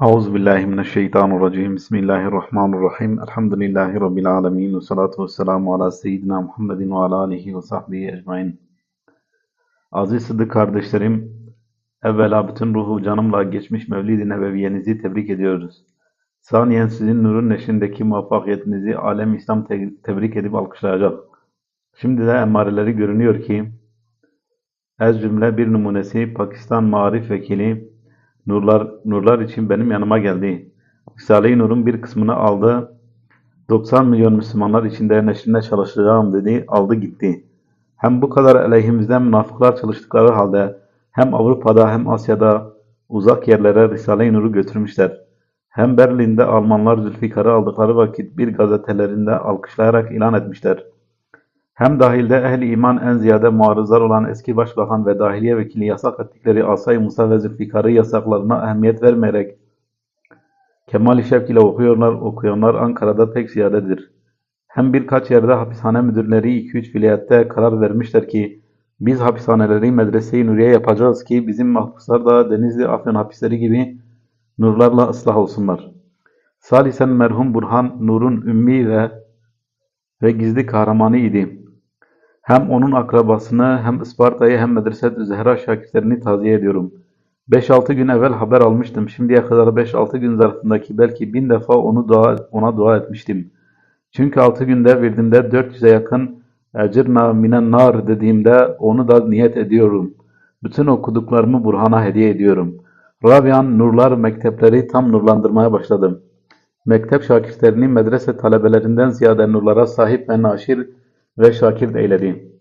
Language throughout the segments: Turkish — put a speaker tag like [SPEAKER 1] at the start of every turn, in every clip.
[SPEAKER 1] Euzu billahi mineşşeytanirracim. Bismillahirrahmanirrahim. Elhamdülillahi rabbil alamin ve salatu vesselamu ala seyyidina Muhammedin ve ala alihi ve sahbihi ecmaîn. Aziz Sıddık kardeşlerim, evvela bütün ruhu canımla geçmiş Mevlid-i Nebeviyenizi tebrik ediyoruz. Saniyen sizin nurun neşrindeki muvaffakiyetinizi alem İslam te- tebrik edip alkışlayacak. Şimdi de emareleri görünüyor ki, ez cümle bir numunesi Pakistan Maarif Vekili Nurlar, Nurlar için benim yanıma geldi. Risale-i Nur'un bir kısmını aldı. 90 milyon Müslümanlar içinde neşrine çalışacağım dedi. Aldı gitti. Hem bu kadar aleyhimizden münafıklar çalıştıkları halde hem Avrupa'da hem Asya'da uzak yerlere Risale-i Nur'u götürmüşler. Hem Berlin'de Almanlar Zülfikar'ı aldıkları vakit bir gazetelerinde alkışlayarak ilan etmişler. Hem dahilde ehli iman en ziyade muarızlar olan eski başbakan ve dahiliye vekili yasak ettikleri Asay Musa ve Zülfikar'ı yasaklarına ehemmiyet vermeyerek Kemal-i Şevk ile okuyorlar, okuyanlar Ankara'da pek ziyadedir. Hem birkaç yerde hapishane müdürleri 2-3 vilayette karar vermişler ki biz hapishaneleri medrese-i nuriye yapacağız ki bizim mahpuslar da Denizli Afyon hapisleri gibi nurlarla ıslah olsunlar. Salisen merhum Burhan Nur'un ümmi ve ve gizli kahramanı idi. Hem onun akrabasını hem Isparta'yı hem Medreset-ü Zehra şakirtlerini taziye ediyorum. 5-6 gün evvel haber almıştım. Şimdiye kadar 5-6 gün zarfındaki belki bin defa onu dua, ona dua etmiştim. Çünkü 6 günde verdiğimde 400'e yakın Ecirna minen nar dediğimde onu da niyet ediyorum. Bütün okuduklarımı Burhan'a hediye ediyorum. Rabian Nurlar mektepleri tam nurlandırmaya başladım. Mektep şakirtlerini medrese talebelerinden ziyade nurlara sahip ve naşir ve şakir eyledi.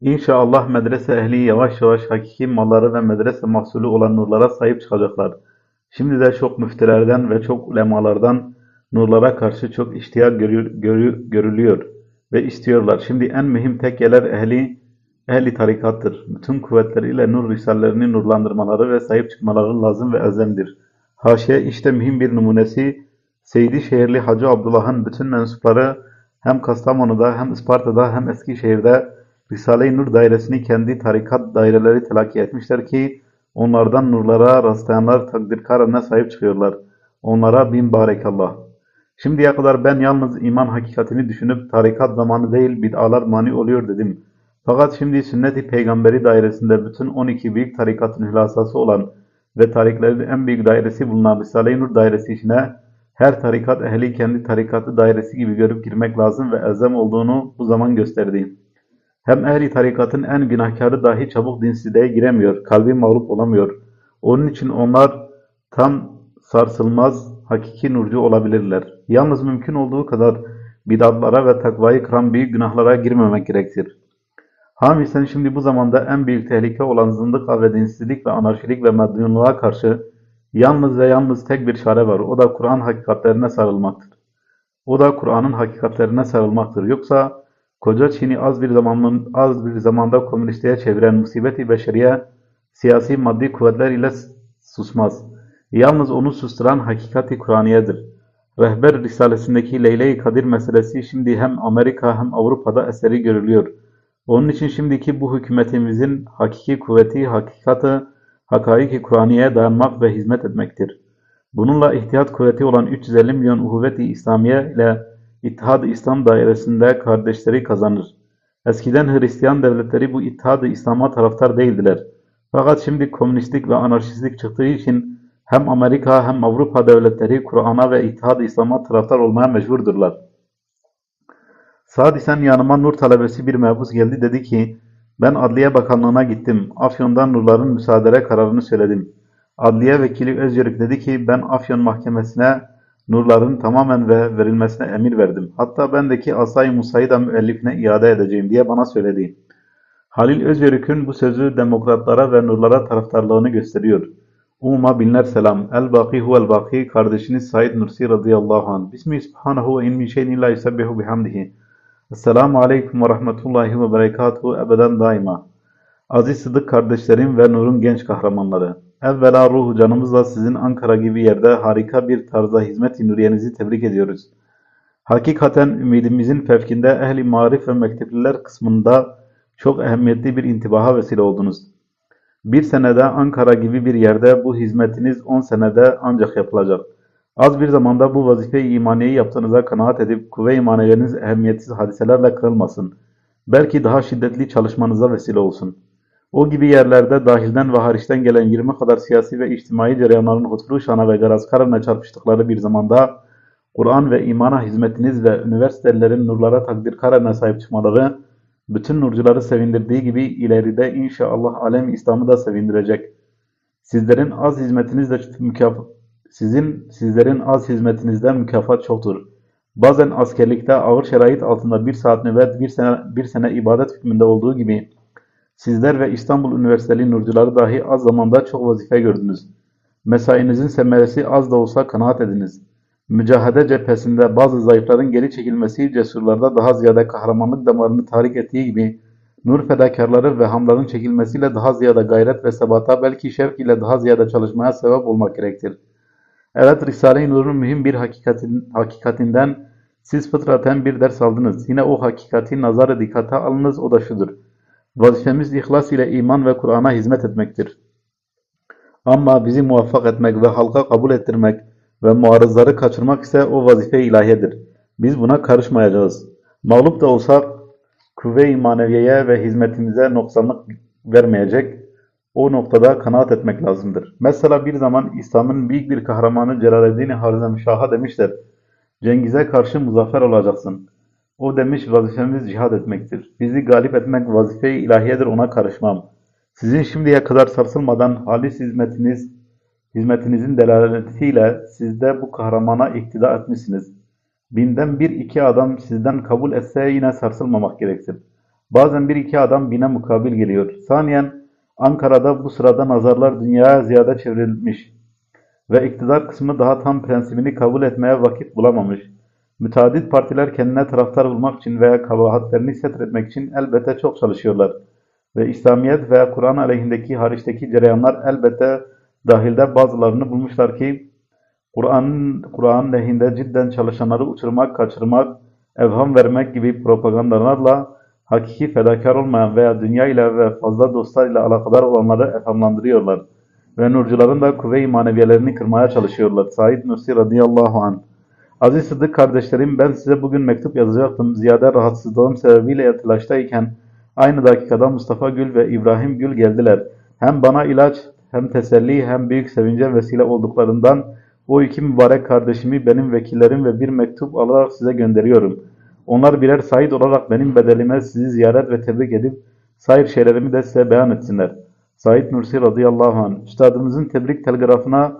[SPEAKER 1] İnşallah medrese ehli yavaş yavaş hakiki malları ve medrese mahsulü olan nurlara sahip çıkacaklar. Şimdi de çok müftilerden ve çok ulemalardan nurlara karşı çok iştiyak görü- görü- görülüyor ve istiyorlar. Şimdi en mühim tekkeler ehli ehli tarikattır. Bütün kuvvetleriyle nur risallerini nurlandırmaları ve sahip çıkmaları lazım ve elzemdir. Haşiye işte mühim bir numunesi Seydi Şehirli Hacı Abdullah'ın bütün mensupları hem Kastamonu'da hem Isparta'da hem Eskişehir'de Risale-i Nur dairesini kendi tarikat daireleri telakki etmişler ki onlardan nurlara rastlayanlar takdirkarına sahip çıkıyorlar. Onlara bin barekallah. Şimdiye kadar ben yalnız iman hakikatini düşünüp tarikat zamanı değil bid'alar mani oluyor dedim. Fakat şimdi sünnet-i peygamberi dairesinde bütün 12 büyük tarikatın hülasası olan ve tariklerin en büyük dairesi bulunan Risale-i Nur dairesi içine her tarikat ehli kendi tarikatı dairesi gibi görüp girmek lazım ve elzem olduğunu bu zaman gösterdi. Hem ehli tarikatın en günahkarı dahi çabuk dinsizliğe giremiyor, kalbi mağlup olamıyor. Onun için onlar tam sarsılmaz, hakiki nurcu olabilirler. Yalnız mümkün olduğu kadar bidatlara ve takvayı kıran büyük günahlara girmemek gerektir. Hamisen şimdi bu zamanda en büyük tehlike olan zındık ve dinsizlik ve anarşilik ve medyunluğa karşı yalnız ve yalnız tek bir çare var. O da Kur'an hakikatlerine sarılmaktır. O da Kur'an'ın hakikatlerine sarılmaktır. Yoksa koca Çin'i az bir zamanın az bir zamanda komünistliğe çeviren musibeti beşeriye siyasi maddi kuvvetler ile susmaz. Yalnız onu susturan hakikati Kur'aniyedir. Rehber Risalesindeki Leyle-i Kadir meselesi şimdi hem Amerika hem Avrupa'da eseri görülüyor. Onun için şimdiki bu hükümetimizin hakiki kuvveti, hakikati, hakaiki Kur'aniye'ye dayanmak ve hizmet etmektir. Bununla ihtiyat kuvveti olan 350 milyon uhuvvet-i İslamiye ile İttihad-ı İslam dairesinde kardeşleri kazanır. Eskiden Hristiyan devletleri bu İttihad-ı İslam'a taraftar değildiler. Fakat şimdi komünistlik ve anarşistlik çıktığı için hem Amerika hem Avrupa devletleri Kur'an'a ve İttihad-ı İslam'a taraftar olmaya mecburdurlar. Sadisen yanıma nur talebesi bir mebus geldi dedi ki ben Adliye Bakanlığı'na gittim. Afyon'dan nurların müsaadele kararını söyledim. Adliye vekili Özyörük dedi ki ben Afyon Mahkemesi'ne nurların tamamen ve verilmesine emir verdim. Hatta bendeki Asay Musa'yı da müellifine iade edeceğim diye bana söyledi. Halil Özyörük'ün bu sözü demokratlara ve nurlara taraftarlığını gösteriyor. Umma binler selam. El-Baki huvel-Baki kardeşiniz Said Nursi radıyallahu anh. Bismi subhanahu ve in min bihamdihi. Esselamu aleyküm ve rahmetullahi ve berekatuhu ebeden daima. Aziz Sıdık kardeşlerim ve Nur'un genç kahramanları. Evvela ruhu canımızla sizin Ankara gibi yerde harika bir tarzda hizmet-i nuriyenizi tebrik ediyoruz. Hakikaten ümidimizin fevkinde ehli marif ve mektepliler kısmında çok ehemmiyetli bir intibaha vesile oldunuz. Bir senede Ankara gibi bir yerde bu hizmetiniz on senede ancak yapılacak. Az bir zamanda bu vazife-i imaniyeyi yaptığınıza kanaat edip kuvve-i maneviyeniz ehemmiyetsiz hadiselerle kırılmasın. Belki daha şiddetli çalışmanıza vesile olsun. O gibi yerlerde dahilden ve hariçten gelen 20 kadar siyasi ve içtimai cereyanların hutru şana ve garazkarına çarpıştıkları bir zamanda Kur'an ve imana hizmetiniz ve üniversitelerin nurlara takdir kararına sahip çıkmaları bütün nurcuları sevindirdiği gibi ileride inşallah alem İslam'ı da sevindirecek. Sizlerin az hizmetinizle mükaf sizin sizlerin az hizmetinizden mükafat çoktur. Bazen askerlikte ağır şerait altında bir saat nöbet, bir sene, bir sene ibadet hükmünde olduğu gibi sizler ve İstanbul Üniversiteli nurcuları dahi az zamanda çok vazife gördünüz. Mesainizin semeresi az da olsa kanaat ediniz. Mücahede cephesinde bazı zayıfların geri çekilmesi cesurlarda daha ziyade kahramanlık damarını tahrik ettiği gibi nur fedakarları ve hamların çekilmesiyle daha ziyade gayret ve sebata belki şevk ile daha ziyade çalışmaya sebep olmak gerektir. Evet Risale-i Nur'un mühim bir hakikatin, hakikatinden siz fıtraten bir ders aldınız. Yine o hakikati nazara dikkate alınız o da şudur. Vazifemiz ihlas ile iman ve Kur'an'a hizmet etmektir. Ama bizi muvaffak etmek ve halka kabul ettirmek ve muarızları kaçırmak ise o vazife ilahiyedir. Biz buna karışmayacağız. Mağlup da olsak kuvve-i maneviyeye ve hizmetimize noksanlık vermeyecek, o noktada kanaat etmek lazımdır. Mesela bir zaman İslam'ın büyük bir kahramanı Celaleddin Harizmşah'a demişler, Cengiz'e karşı muzaffer olacaksın. O demiş vazifemiz cihad etmektir. Bizi galip etmek vazife-i ilahiyedir ona karışmam. Sizin şimdiye kadar sarsılmadan halis hizmetiniz, hizmetinizin delaletiyle sizde bu kahramana iktida etmişsiniz. Binden bir iki adam sizden kabul etse yine sarsılmamak gerektir. Bazen bir iki adam bine mukabil geliyor. Saniyen Ankara'da bu sırada nazarlar dünyaya ziyade çevrilmiş ve iktidar kısmı daha tam prensibini kabul etmeye vakit bulamamış. Müteadit partiler kendine taraftar bulmak için veya kabahatlerini setretmek için elbette çok çalışıyorlar. Ve İslamiyet veya Kur'an aleyhindeki hariçteki cereyanlar elbette dahilde bazılarını bulmuşlar ki Kur'an'ın Kur'an lehinde cidden çalışanları uçurmak, kaçırmak, evham vermek gibi propagandalarla hakiki fedakar olmayan veya dünya ile ve fazla dostlar ile alakadar olanları efhamlandırıyorlar. Ve nurcuların da kuvve-i maneviyelerini kırmaya çalışıyorlar. Said Nursi radıyallahu anh. Aziz Sıddık kardeşlerim ben size bugün mektup yazacaktım. Ziyade rahatsızlığım sebebiyle telaştayken aynı dakikada Mustafa Gül ve İbrahim Gül geldiler. Hem bana ilaç hem teselli hem büyük sevince vesile olduklarından o iki mübarek kardeşimi benim vekillerim ve bir mektup alarak size gönderiyorum. Onlar birer Said olarak benim bedelime sizi ziyaret ve tebrik edip sair şeylerimi de size beyan etsinler. Said Nursi radıyallahu anh, üstadımızın tebrik telgrafına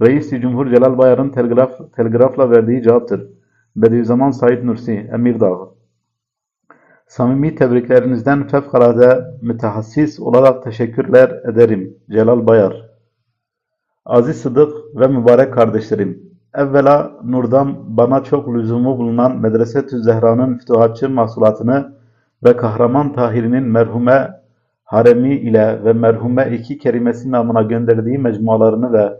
[SPEAKER 1] Reis-i Cumhur Celal Bayar'ın telgraf, telgrafla verdiği cevaptır. Bediüzzaman Said Nursi, Emirdağ. Samimi tebriklerinizden fevkalade mütehassis olarak teşekkürler ederim. Celal Bayar. Aziz Sıdık ve mübarek kardeşlerim. Evvela nurdan bana çok lüzumu bulunan Medrese-tü Zehra'nın fütuhatçı mahsulatını ve Kahraman Tahir'in merhume haremi ile ve merhume iki kerimesi namına gönderdiği mecmualarını ve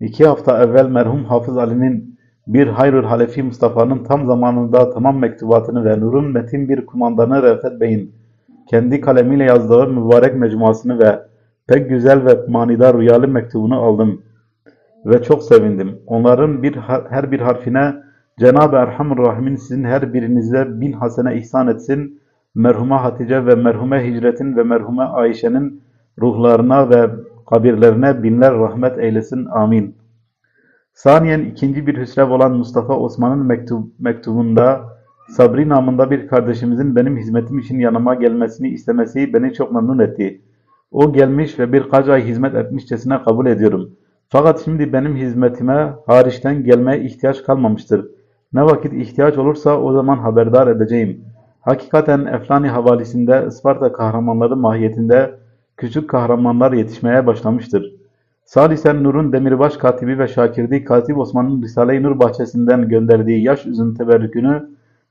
[SPEAKER 1] iki hafta evvel merhum Hafız Ali'nin bir Hayrül Halefi Mustafa'nın tam zamanında tamam mektubatını ve Nur'un metin bir kumandanı Refet Bey'in kendi kalemiyle yazdığı mübarek mecmuasını ve pek güzel ve manidar rüyalı mektubunu aldım ve çok sevindim. Onların bir her bir harfine Cenab-ı Erhamur Rahim'in sizin her birinize bin hasene ihsan etsin. Merhume Hatice ve merhume Hicret'in ve merhume Ayşe'nin ruhlarına ve kabirlerine binler rahmet eylesin. Amin. Saniyen ikinci bir hüsrev olan Mustafa Osman'ın mektub, mektubunda Sabri namında bir kardeşimizin benim hizmetim için yanıma gelmesini istemesi beni çok memnun etti. O gelmiş ve birkaç ay hizmet etmişçesine kabul ediyorum. Fakat şimdi benim hizmetime hariçten gelmeye ihtiyaç kalmamıştır. Ne vakit ihtiyaç olursa o zaman haberdar edeceğim. Hakikaten Eflani havalisinde Isparta kahramanları mahiyetinde küçük kahramanlar yetişmeye başlamıştır. Salisen Nur'un Demirbaş katibi ve Şakirdi Katip Osman'ın Risale-i Nur bahçesinden gönderdiği yaş üzüm teberrükünü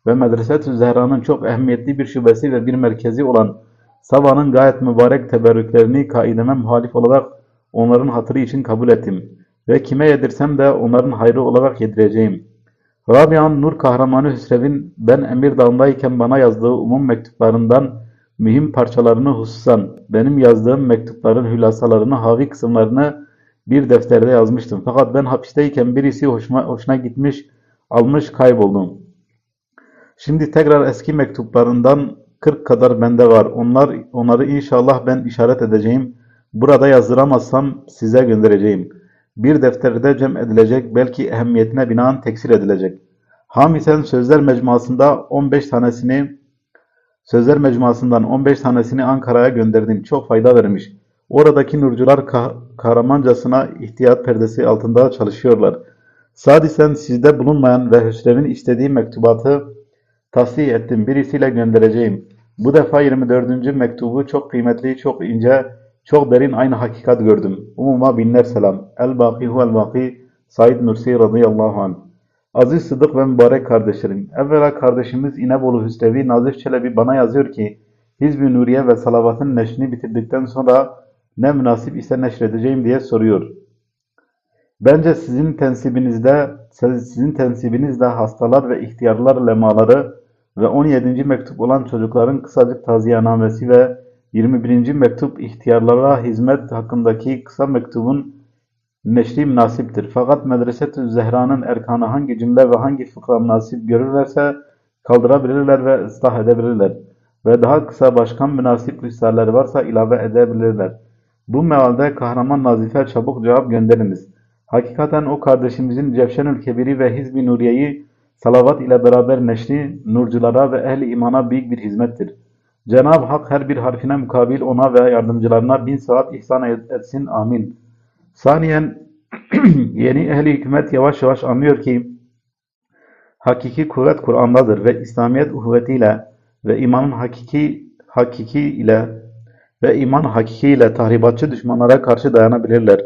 [SPEAKER 1] ve Medreset-ü Zehra'nın çok ehemmiyetli bir şubesi ve bir merkezi olan Sabah'ın gayet mübarek teberrüklerini kaideme muhalif olarak onların hatırı için kabul ettim. Ve kime yedirsem de onların hayrı olarak yedireceğim. Rabia'nın Nur kahramanı Hüsrev'in ben Emir Dağı'ndayken bana yazdığı umum mektuplarından mühim parçalarını hususan benim yazdığım mektupların hülasalarını, havi kısımlarını bir defterde yazmıştım. Fakat ben hapisteyken birisi hoşuma, hoşuna gitmiş, almış, kayboldum. Şimdi tekrar eski mektuplarından 40 kadar bende var. Onlar, onları inşallah ben işaret edeceğim. Burada yazdıramazsam size göndereceğim. Bir defterde cem edilecek, belki ehemmiyetine binaen teksir edilecek. Hamisen Sözler Mecmuası'nda 15 tanesini Sözler Mecmuası'ndan 15 tanesini Ankara'ya gönderdim. Çok fayda vermiş. Oradaki nurcular kah kahramancasına ihtiyat perdesi altında çalışıyorlar. Sadisen sizde bulunmayan ve Hüsrev'in istediği mektubatı tasih ettim. Birisiyle göndereceğim. Bu defa 24. mektubu çok kıymetli, çok ince, çok derin aynı hakikat gördüm. Umuma binler selam. El-Baki huvel-Baki Said Nursi radıyallahu anh. Aziz Sıdık ve mübarek kardeşlerim. Evvela kardeşimiz İnebolu Hüsrevi Nazif Çelebi bana yazıyor ki Hizb-i Nuriye ve salavatın neşrini bitirdikten sonra ne münasip ise neşredeceğim diye soruyor. Bence sizin tensibinizde sizin tensibinizde hastalar ve ihtiyarlar lemaları ve 17. mektup olan çocukların kısacık taziyenamesi ve 21. mektup ihtiyarlara hizmet hakkındaki kısa mektubun neşri münasiptir. Fakat Medreset-ü Zehra'nın erkanı hangi cümle ve hangi fıkra münasip görürlerse kaldırabilirler ve ıslah edebilirler. Ve daha kısa başkan münasip risaleler varsa ilave edebilirler. Bu mealde kahraman nazife çabuk cevap gönderiniz. Hakikaten o kardeşimizin Cevşenül Kebiri ve Hizb-i Nuriye'yi salavat ile beraber neşri, nurculara ve ehli imana büyük bir hizmettir. Cenab-ı Hak her bir harfine mukabil ona ve yardımcılarına bin saat ihsan etsin. Amin. Saniyen yeni ehli hükümet yavaş yavaş anlıyor ki hakiki kuvvet Kur'an'dadır ve İslamiyet uhuvvetiyle ve imanın hakiki hakiki ile ve iman hakiki ile tahribatçı düşmanlara karşı dayanabilirler.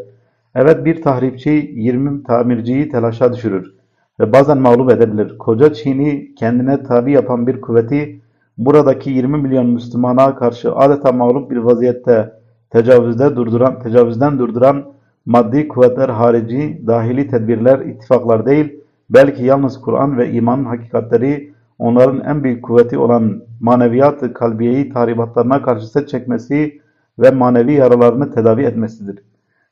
[SPEAKER 1] Evet bir tahripçi 20 tamirciyi telaşa düşürür ve bazen mağlup edebilir. Koca Çin'i kendine tabi yapan bir kuvveti buradaki 20 milyon Müslümana karşı adeta mağlup bir vaziyette tecavüzde durduran, tecavüzden durduran maddi kuvvetler harici dahili tedbirler, ittifaklar değil, belki yalnız Kur'an ve imanın hakikatleri onların en büyük kuvveti olan maneviyat kalbiyeyi tahribatlarına karşı set çekmesi ve manevi yaralarını tedavi etmesidir.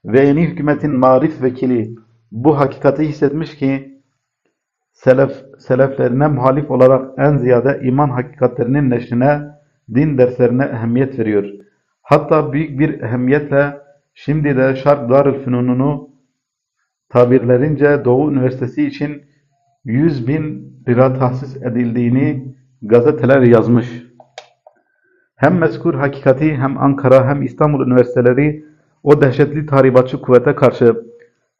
[SPEAKER 1] Ve yeni hükümetin marif vekili bu hakikati hissetmiş ki selef, seleflerine muhalif olarak en ziyade iman hakikatlerinin neşrine, din derslerine ehemmiyet veriyor. Hatta büyük bir ehemmiyetle şimdi de Şark Darülfünun'unu tabirlerince Doğu Üniversitesi için 100 bin lira tahsis edildiğini gazeteler yazmış. Hem mezkur hakikati hem Ankara hem İstanbul üniversiteleri o dehşetli tahribatçı kuvvete karşı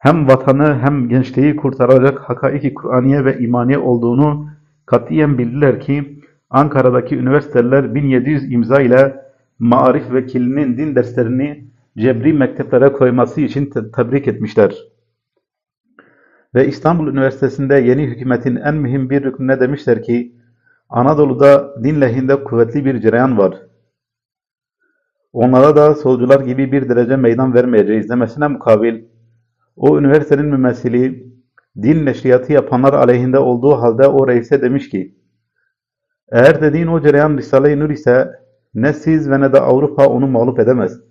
[SPEAKER 1] hem vatanı hem gençliği kurtaracak hakaiki Kur'aniye ve imaniye olduğunu katiyen bildiler ki Ankara'daki üniversiteler 1700 imza ile Maarif vekilinin din derslerini cebri mekteplere koyması için te tebrik etmişler. Ve İstanbul Üniversitesi'nde yeni hükümetin en mühim bir rüknüne demişler ki Anadolu'da din lehinde kuvvetli bir cereyan var. Onlara da solcular gibi bir derece meydan vermeyeceğiz demesine mukabil o üniversitenin mümessili din neşriyatı yapanlar aleyhinde olduğu halde o reise demiş ki eğer dediğin o cereyan Risale-i Nur ise ne siz ve ne de Avrupa onu mağlup edemez.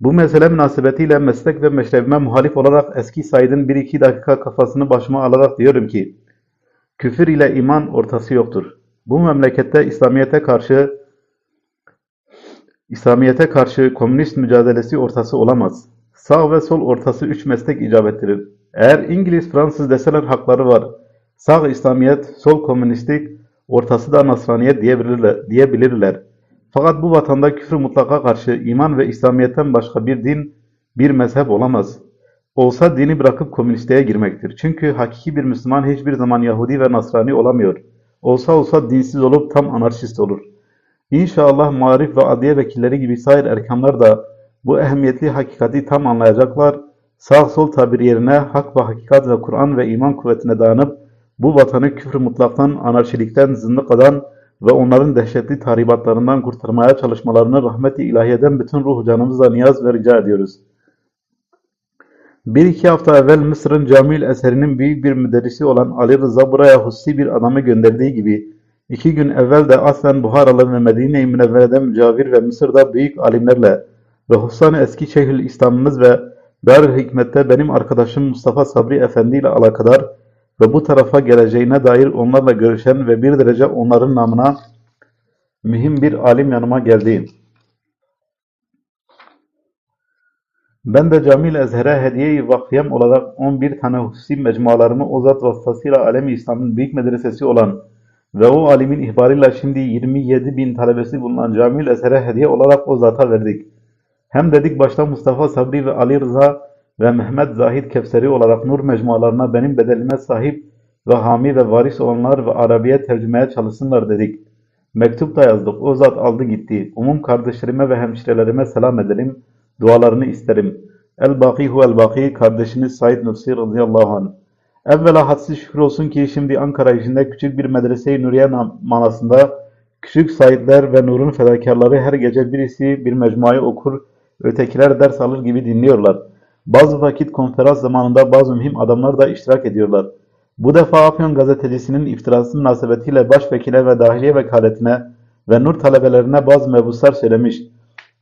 [SPEAKER 1] Bu mesele münasebetiyle meslek ve meşrebime muhalif olarak eski Said'in bir iki dakika kafasını başıma alarak diyorum ki küfür ile iman ortası yoktur. Bu memlekette İslamiyet'e karşı İslamiyet'e karşı komünist mücadelesi ortası olamaz. Sağ ve sol ortası üç meslek icap ettirir. Eğer İngiliz, Fransız deseler hakları var. Sağ İslamiyet, sol komünistlik, ortası da Nasraniyet diyebilirler. diyebilirler. Fakat bu vatanda küfür mutlaka karşı iman ve İslamiyet'ten başka bir din, bir mezhep olamaz. Olsa dini bırakıp komünistliğe girmektir. Çünkü hakiki bir Müslüman hiçbir zaman Yahudi ve Nasrani olamıyor. Olsa olsa dinsiz olup tam anarşist olur. İnşallah marif ve adiye vekilleri gibi sair erkanlar da bu ehemmiyetli hakikati tam anlayacaklar, sağ sol tabir yerine hak ve hakikat ve Kur'an ve iman kuvvetine dayanıp bu vatanı küfür mutlaktan, anarşilikten, zındıkadan ve onların dehşetli tahribatlarından kurtarmaya çalışmalarını rahmeti ilahiyeden bütün ruh canımızla niyaz ve rica ediyoruz. Bir iki hafta evvel Mısır'ın Camil eserinin büyük bir müderrisi olan Ali Rıza buraya hususi bir adamı gönderdiği gibi İki gün evvel de aslen Buharalı ve Medine-i Münevvere'de mücavir ve Mısır'da büyük alimlerle ve hususan eski Şeyhül İslam'ımız ve Darül Hikmet'te benim arkadaşım Mustafa Sabri Efendi ile alakadar ve bu tarafa geleceğine dair onlarla görüşen ve bir derece onların namına mühim bir alim yanıma geldi. Ben de Camil Ezher'e hediye-i vakfiyem olarak 11 tane hususi mecmualarımı o zat vasıtasıyla Alem-i İslam'ın büyük medresesi olan ve o alimin ihbarıyla şimdi 27 bin talebesi bulunan Camil Ezher'e hediye olarak o zata verdik. Hem dedik başta Mustafa Sabri ve Ali Rıza ve Mehmet Zahid Kevseri olarak nur mecmualarına benim bedelime sahip ve hami ve varis olanlar ve Arabiye tercümeye çalışsınlar dedik. Mektup da yazdık. O zat aldı gitti. Umum kardeşlerime ve hemşirelerime selam edelim. Dualarını isterim. El-Baki huvel-Baki kardeşiniz Said Nursi radıyallahu anh. Evvela hadsiz şükür olsun ki şimdi Ankara içinde küçük bir medrese-i Nuriye manasında küçük Saidler ve Nur'un fedakarları her gece birisi bir mecmuayı okur, ötekiler ders alır gibi dinliyorlar. Bazı vakit konferans zamanında bazı mühim adamlar da iştirak ediyorlar. Bu defa Afyon gazetecisinin iftirası münasebetiyle başvekile ve dahiliye vekaletine ve Nur talebelerine bazı mebuslar söylemiş.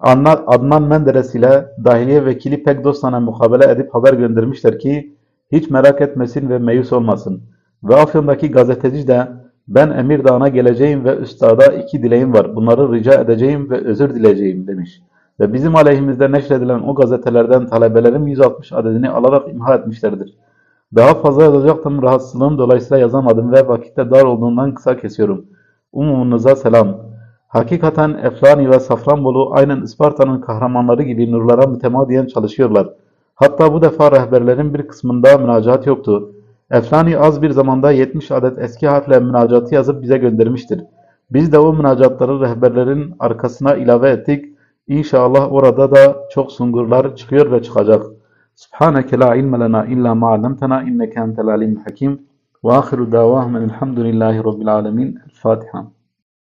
[SPEAKER 1] Adnan Menderes ile dahiliye vekili pek dostane mukabele edip haber göndermişler ki hiç merak etmesin ve meyus olmasın. Ve Afyon'daki gazeteci de ben Emir Dağı'na geleceğim ve üstada iki dileğim var. Bunları rica edeceğim ve özür dileyeceğim demiş. Ve bizim aleyhimizde neşredilen o gazetelerden talebelerin 160 adedini alarak imha etmişlerdir. Daha fazla yazacaktım rahatsızlığım dolayısıyla yazamadım ve vakitte dar olduğundan kısa kesiyorum. Umumunuza selam. Hakikaten Eflani ve Safranbolu aynen Isparta'nın kahramanları gibi nurlara mütemadiyen çalışıyorlar. Hatta bu defa rehberlerin bir kısmında münacaat yoktu. Eflani az bir zamanda 70 adet eski harfle münacatı yazıp bize göndermiştir. Biz de o münacatları rehberlerin arkasına ilave ettik. İnşallah orada da çok sungurlar çıkıyor ve çıkacak. Subhaneke la ilme lena illa ma allamtena inneke entel alim hakim. Ve ahiru davahmen elhamdülillahi rabbil alemin. El Fatiha.